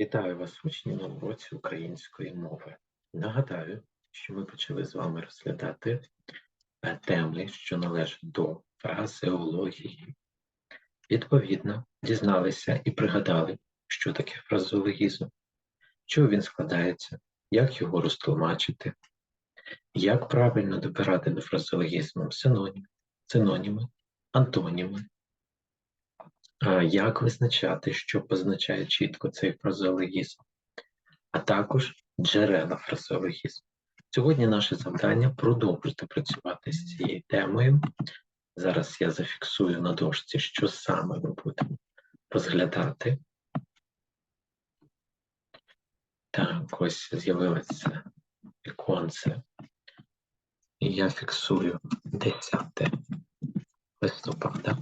Вітаю вас, учні, на уроці української мови. Нагадаю, що ми почали з вами розглядати е, теми, що належать до фразеології. Відповідно, дізналися і пригадали, що таке фразеологізм, чого він складається, як його розтлумачити, як правильно добирати до фразеологізму синоніми, синоніми, антоніми, як визначати, що позначає чітко цей фразеологізм, а також джерела фразеологізму. Сьогодні наше завдання продовжити працювати з цією темою. Зараз я зафіксую на дошці, що саме ми будемо розглядати. Так, ось з'явилося віконце. І я фіксую 10 листопада.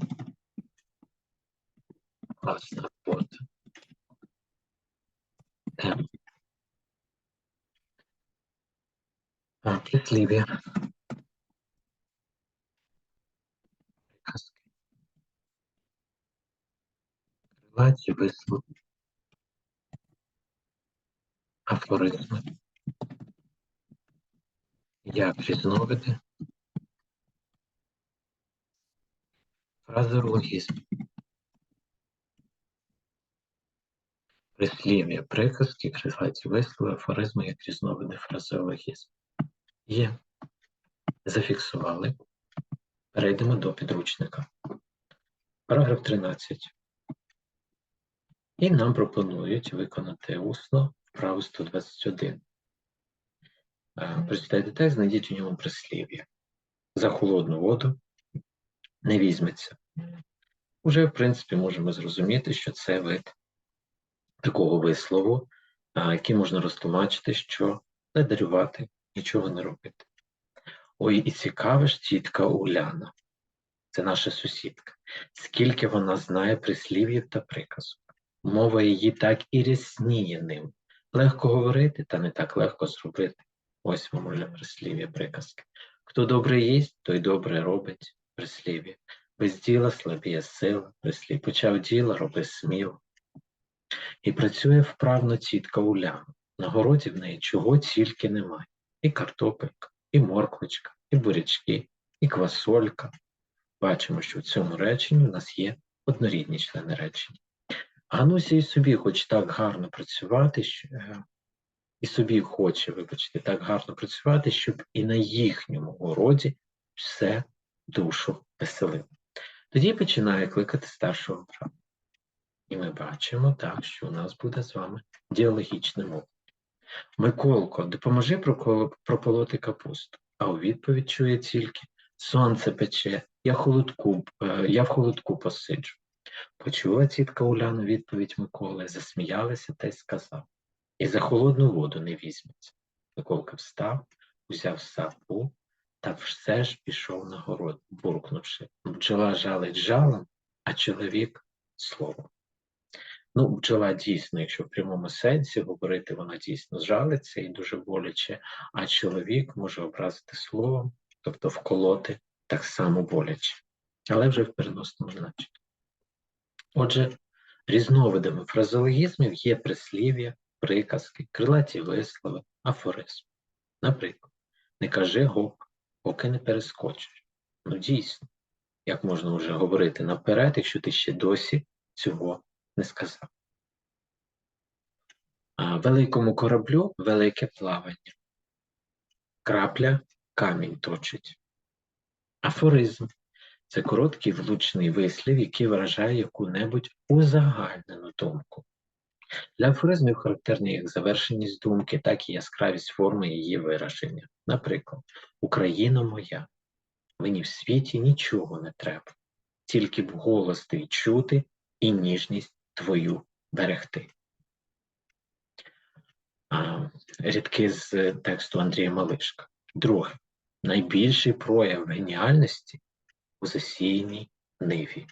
Класна робота. Тема. А, Прислів'я. Приказки. Крилаті вислови. Афоризми. Як різновиди. Фразеологізм. Прислів'я, приказки, крилаті вислови, афоризми як різновиди фразеологізму. Є. Зафіксували. Перейдемо до підручника. Параграф 13. І нам пропонують виконати усно вправу 121. Е, Прочитайте текст, знайдіть у ньому прислів'я. За холодну воду не візьметься. Уже, в принципі, можемо зрозуміти, що це вид такого вислову, який можна розтлумачити, що не дарювати, нічого не робити. Ой, і цікава ж тітка Уляна, це наша сусідка, скільки вона знає прислів'їв та приказок. Мова її так і рясніє ним. Легко говорити, та не так легко зробити. Ось вам уже прислів'я приказки. Хто добре їсть, той добре робить прислів'я. Без діла слабіє сила, прислів. Почав діло, роби сміло. І працює вправно тітка Уляна. На городі в неї чого тільки немає. І картопелька, і морквочка, і бурячки, і квасолька. Бачимо, що в цьому реченні у нас є однорідні члени речення. Гануся і собі хоч так гарно працювати, що, е, і собі хоче, вибачте, так гарно працювати, щоб і на їхньому городі все душу веселило. Тоді починає кликати старшого брата. І ми бачимо так, що у нас буде з вами діалогічне мова. Миколко, допоможи прополоти капусту, а у відповідь чує тільки сонце пече, я, холодку, е, я в холодку посиджу. Почула тітка Уляна відповідь Миколи, засміялася та й сказав І за холодну воду не візьметься. Миколка встав, узяв сапу та все ж пішов на город, буркнувши бджола жалить жалом, а чоловік словом. Ну, бджола дійсно, якщо в прямому сенсі говорити, вона дійсно жалиться і дуже боляче, а чоловік може образити словом, тобто вколоти так само боляче, але вже в переносному значенні. Отже, різновидами фразеологізмів є прислів'я, приказки, крилаті вислови, афоризм. Наприклад, не кажи гоп, поки не перескочиш. Ну, дійсно, як можна вже говорити наперед, якщо ти ще досі цього не сказав. А великому кораблю велике плавання. Крапля камінь точить. Афоризм це короткий влучний вислів, який виражає яку-небудь узагальнену думку. Для афоризмів характерні як завершеність думки, так і яскравість форми її вираження. Наприклад, Україна моя, мені в світі нічого не треба, тільки б голос твій чути і ніжність твою берегти. Рядки з тексту Андрія Малишка. Друге. Найбільший прояв геніальності у засіяній ниві.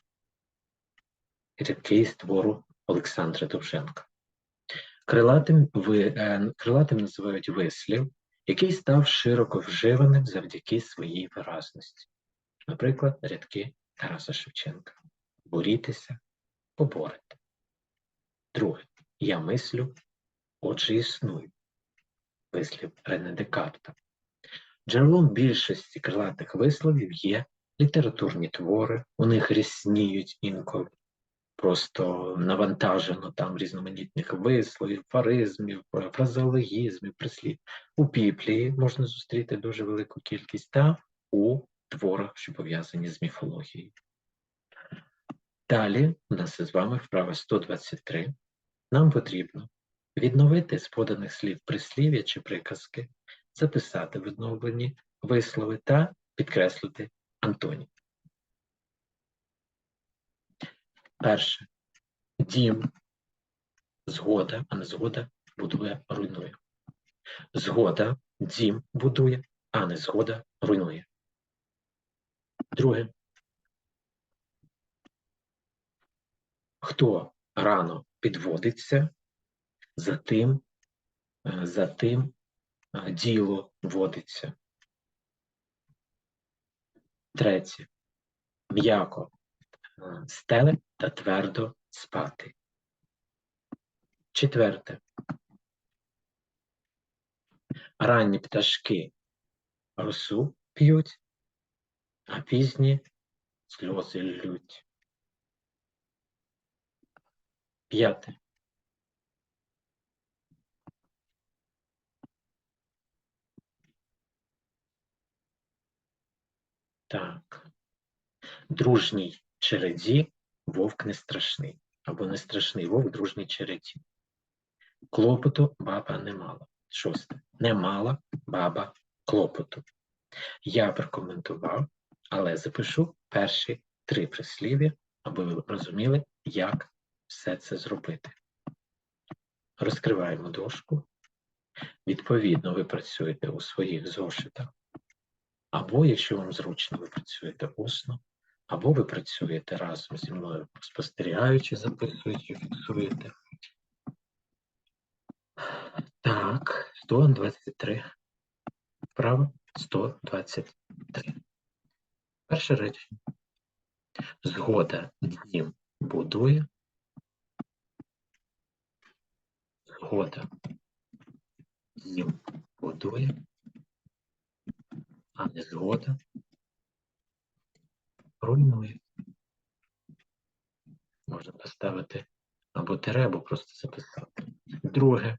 Рядки з твору Олександра Довженка. Крилатим, ви, е, крилатим називають вислів, який став широко вживаним завдяки своїй виразності. Наприклад, рядки Тараса Шевченка. Борітеся, поборете. Друге. Я мислю, отже існую. Вислів Рене Декарта. Джерелом більшості крилатих висловів є літературні твори, у них рісніють інколи. Просто навантажено там різноманітних висловів, фаризмів, фразеологізмів, прислів. У Біблії можна зустріти дуже велику кількість та у творах, що пов'язані з міфологією. Далі у нас з вами вправа 123. Нам потрібно відновити з поданих слів прислів'я чи приказки, записати відновлені вислови та підкреслити антонім. Перше. Дім. Згода, а не згода будує, руйнує. Згода, дім будує, а не згода руйнує. Друге. Хто рано підводиться, за тим, е, за тим е, діло водиться. Третє. М'яко е, стеле та твердо спати. Четверте. Ранні пташки росу п'ють, а пізні сльози лють. П'яте. Так. Дружній череді вовк не страшний. Або не страшний вовк, дружній череді. Клопоту баба не мала. Шосте. Не мала баба клопоту. Я прокоментував, але запишу перші три прислів'я, аби ви розуміли, як все це зробити. Розкриваємо дошку. Відповідно, ви працюєте у своїх зошитах. Або, якщо вам зручно, ви працюєте усно, або ви працюєте разом зі мною, спостерігаючи, записуючи, фіксуєте. Так, 123. Вправо 123. Перше речення. Згода дім будує. Згода дім будує, а не згода руйнує. Можна поставити або тире, або просто записати. Друге.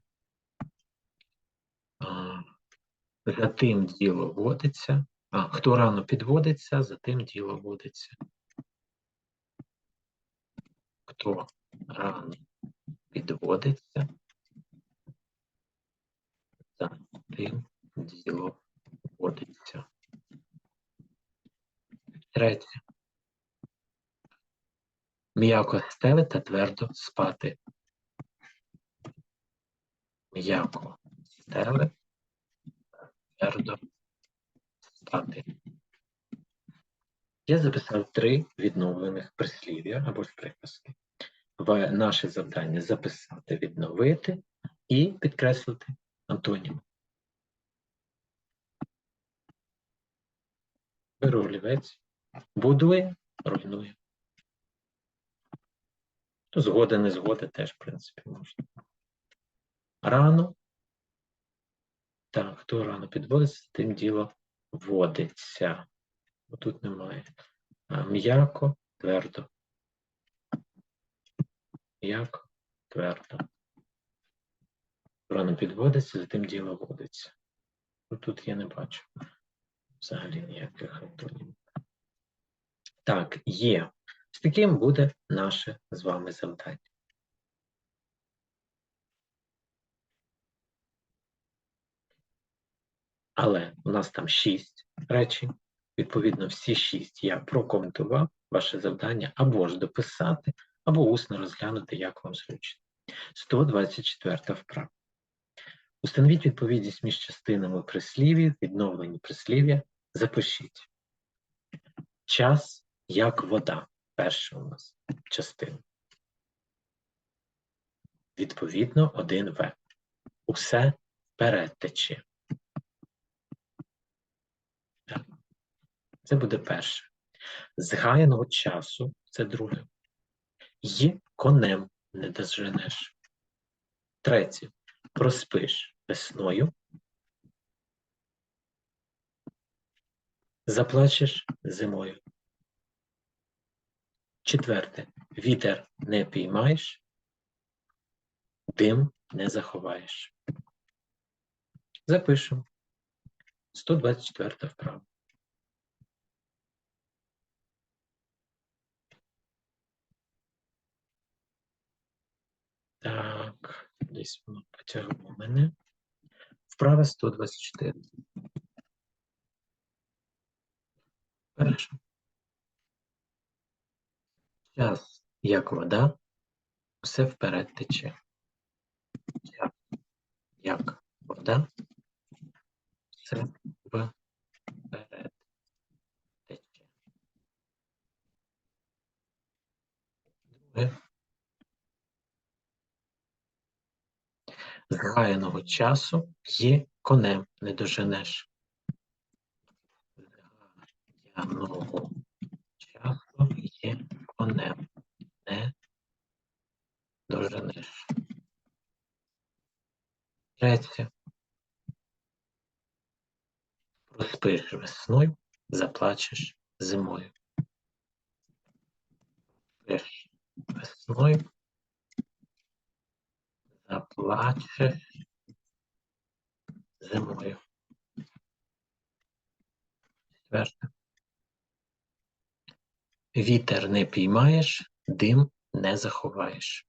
За тим діло водиться. А, хто рано підводиться, за тим діло водиться. Хто рано підводиться, тим діло водиться. Третє. М'яко стели та твердо спати. М'яко стели та твердо спати. Я записав три відновлених прислів'я або ж приказки. Наше завдання записати, відновити і підкреслити антонім. Беру олівець, будує, руйнує. Згода, не згода теж, в принципі, можна. Рано. Так, хто рано підводиться, тим діло водиться. Бо тут немає. М'яко, твердо. М'яко, твердо. Рано підводиться, за тим діло водиться. Ну, Тут я не бачу взагалі ніяких антонімів. Так, є. З таким буде наше з вами завдання. Але у нас там шість речень. Відповідно, всі шість я прокоментував ваше завдання або ж дописати, або усно розглянути, як вам зручно. 124 вправа. Установіть відповідність між частинами прислів'їв, відновлені прислів'я. Запишіть. Час як вода. Перша у нас частина. Відповідно, 1В. Усе вперед тече. Це буде перше. З гаяного часу це друге. Й конем не доженеш. Третє. Проспиш весною. Заплачеш зимою. Четверте. Вітер не піймаєш, дим не заховаєш. Запишемо. 124 вправа. Так, десь воно потягло мене. Вправа 124. Перше. Час, як вода, все вперед тече. Час, як вода, все вперед тече. Друге. Згаяного часу є конем не доженеш. Згаяного часу є конем не доженеш. Третє. Проспиш весною, заплачеш зимою. Проспиш весною, заплачеш зимою. Четверте. Вітер не піймаєш, дим не заховаєш.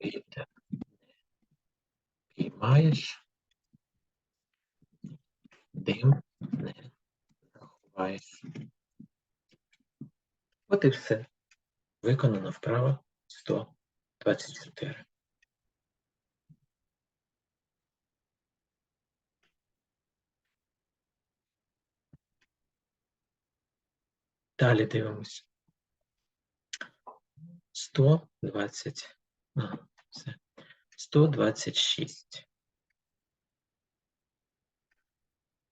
Вітер не піймаєш, дим не заховаєш. От і все. Виконано вправа 100. 24. Далі дивимось. 120. А, все. 126.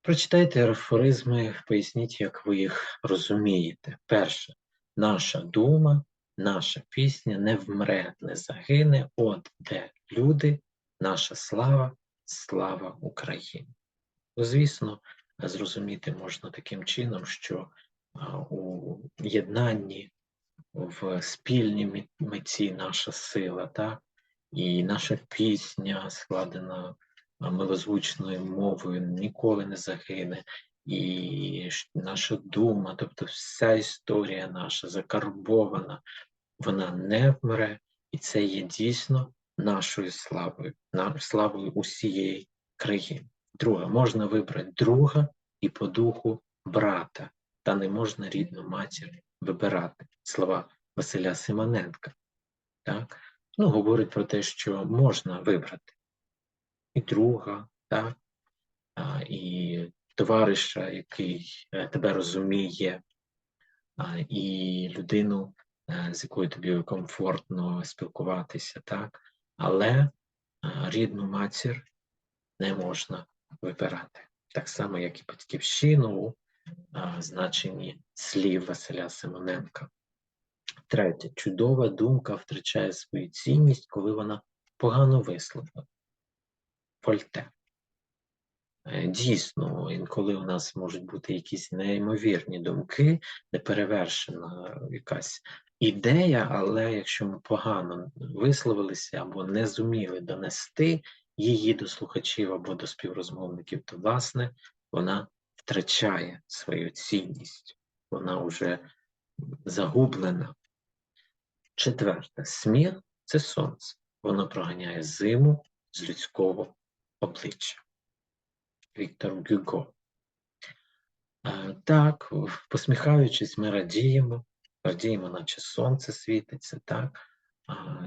Прочитайте афоризми, поясніть, як ви їх розумієте. Перше. Наша дума наша пісня не вмре, не загине, от де люди, наша слава, слава України. Ну, Звісно, зрозуміти можна таким чином, що у єднанні в спільній меті наша сила, так? І наша пісня, складена милозвучною мовою, ніколи не загине. І наша дума, тобто вся історія наша закарбована, вона не вмре, і це є дійсно нашою славою, славою усієї країни. Друге, можна вибрати друга і по духу брата, та не можна рідну матір вибирати. Слова Василя Симоненка. Так? Ну, говорить про те, що можна вибрати і друга, так? а, і товариша, який е, тебе розуміє, а, і людину, з якою тобі комфортно спілкуватися, так? але рідну матір не можна вибирати. Так само, як і батьківщину у значенні слів Василя Симоненка. Третє. Чудова думка втрачає свою цінність, коли вона погано висловлена. Фольте. Е, Дійсно, інколи у нас можуть бути якісь неймовірні думки, неперевершена якась ідея, але якщо ми погано висловилися або не зуміли донести її до слухачів або до співрозмовників, то, власне, вона втрачає свою цінність, вона вже загублена. Четверте, сміх це сонце. Воно проганяє зиму з людського обличчя. Віктор Гюго. Е, Так, посміхаючись, ми радіємо, радіємо, наче сонце світиться, так?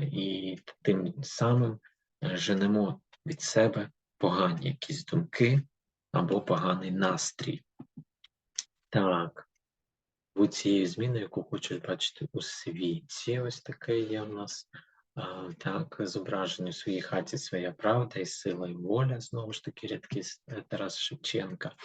І тим самим е, женемо від себе погані якісь думки або поганий настрій. Так, будь цією зміною, яку хочуть бачити у світі, ось таке є у нас так, зображення у своїй хаті своя правда і сила і воля, знову ж таки, рядки е, Тарас Шевченка.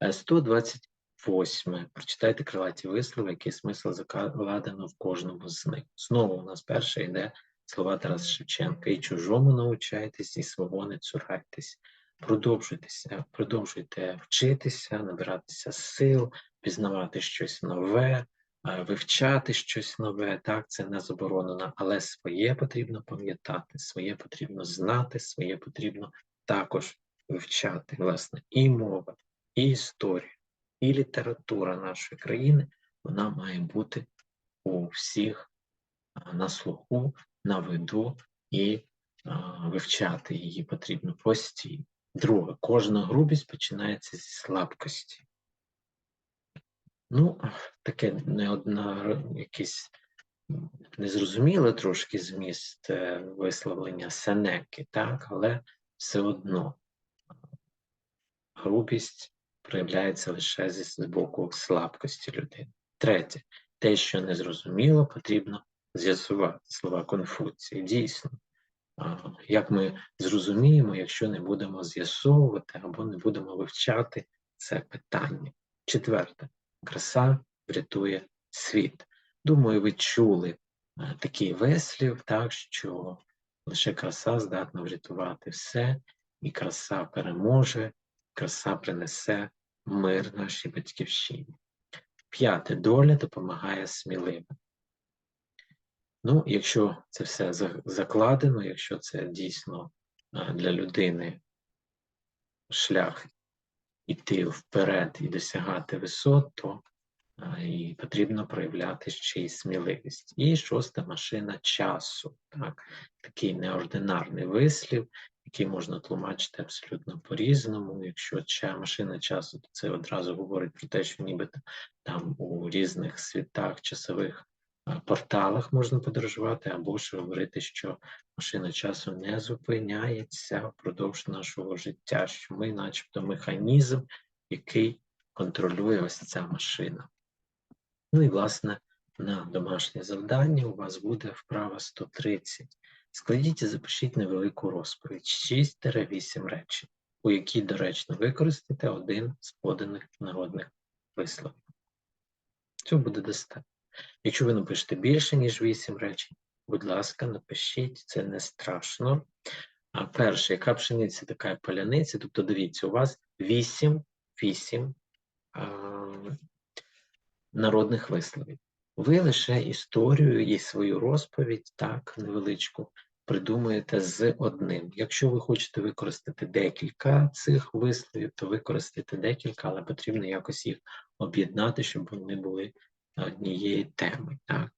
Е, 120 восьме. Прочитайте крилаті вислови, який смисл закладено в кожному з них. Знову у нас перше йде слова Тараса Шевченка. І чужому научайтесь, і свого не цурайтесь. Продовжуйтеся, продовжуйте вчитися, набиратися сил, пізнавати щось нове, е, вивчати щось нове. Так, це не заборонено, але своє потрібно пам'ятати, своє потрібно знати, своє потрібно також вивчати, власне, і мова, і історію і література нашої країни вона має бути у всіх на слуху, на виду і вивчати її потрібно постійно. Друге, кожна грубість починається зі слабкості. Ну, таке не одна якийсь незрозуміле трошки зміст е, висловлення Сенеки, так, але все одно грубість проявляється лише зі боку слабкості людини. Третє, те, що незрозуміло, потрібно з'ясувати слова Конфуції. Дійсно, як ми зрозуміємо, якщо не будемо з'ясовувати або не будемо вивчати це питання. Четверте, краса врятує світ. Думаю, ви чули е, такий вислів, так що лише краса здатна врятувати все, і краса переможе, краса принесе мир нашій батьківщині. П'яте доля допомагає сміливим. Ну, якщо це все закладено, якщо це дійсно для людини шлях іти вперед і досягати висот, то і потрібно проявляти ще й сміливість. І шоста машина часу, так, такий неординарний вислів, який можна тлумачити абсолютно по-різному. Якщо ча, машина часу, то це одразу говорить про те, що нібито там у різних світах часових порталах можна подорожувати, або ж говорити, що машина часу не зупиняється впродовж нашого життя, що ми, начебто, механізм, який контролює ось ця машина. Ну і, власне, на домашнє завдання у вас буде вправа 130. Складіть і запишіть невелику розповідь 6-8 речень, у якій доречно використати один з поданих народних висловів. Цього буде достатньо. Якщо ви напишете більше, ніж 8 речень, будь ласка, напишіть, це не страшно. А перше, яка пшениця, така поляниця, тобто дивіться, у вас 8 8 а, народних висловів. Ви лише історію і свою розповідь, так, невеличку, придумуєте з одним. Якщо ви хочете використати декілька цих висловів, то використайте декілька, але потрібно якось їх об'єднати, щоб вони були однієї теми. Так?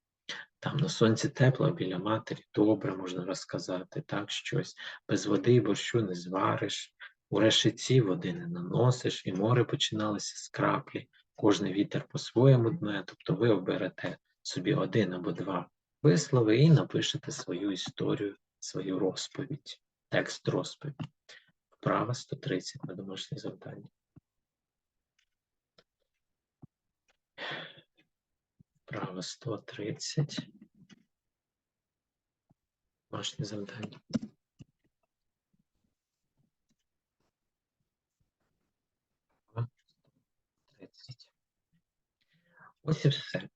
Там на сонці тепло, біля матері добре можна розказати, так, щось. Без води і борщу не звариш, у решеці води не наносиш, і море починалося з краплі, кожний вітер по-своєму дме, тобто ви оберете собі один або два вислови і напишете свою історію, свою розповідь, текст розповідь. Вправа 130 на домашнє завдання. Право 130. Домашнє завдання. Ось і все.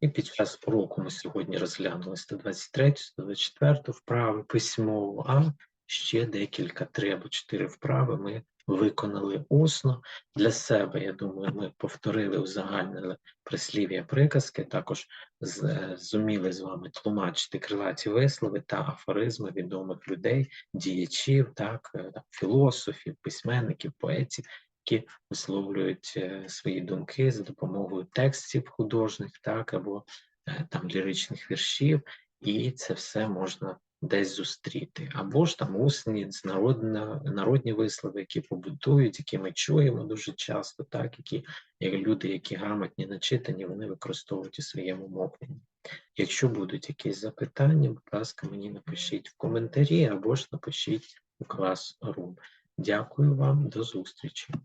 І під час уроку ми сьогодні розглянули 123, 124 вправи письмово, а ще декілька, три або чотири вправи ми виконали усно. Для себе, я думаю, ми повторили узагальнили прислів'я приказки, також зуміли з вами тлумачити крилаті вислови та афоризми відомих людей, діячів, так, е, філософів, письменників, поетів, які висловлюють е, свої думки за допомогою текстів художніх, так, або е, там ліричних віршів, і це все можна десь зустріти, або ж там усні народні, народні вислови, які побудують, які ми чуємо дуже часто, так які як люди, які грамотні начитані, вони використовують у своєму мовленні. Якщо будуть якісь запитання, будь ласка, мені напишіть в коментарі або ж напишіть у клас Рум. Дякую вам, до зустрічі.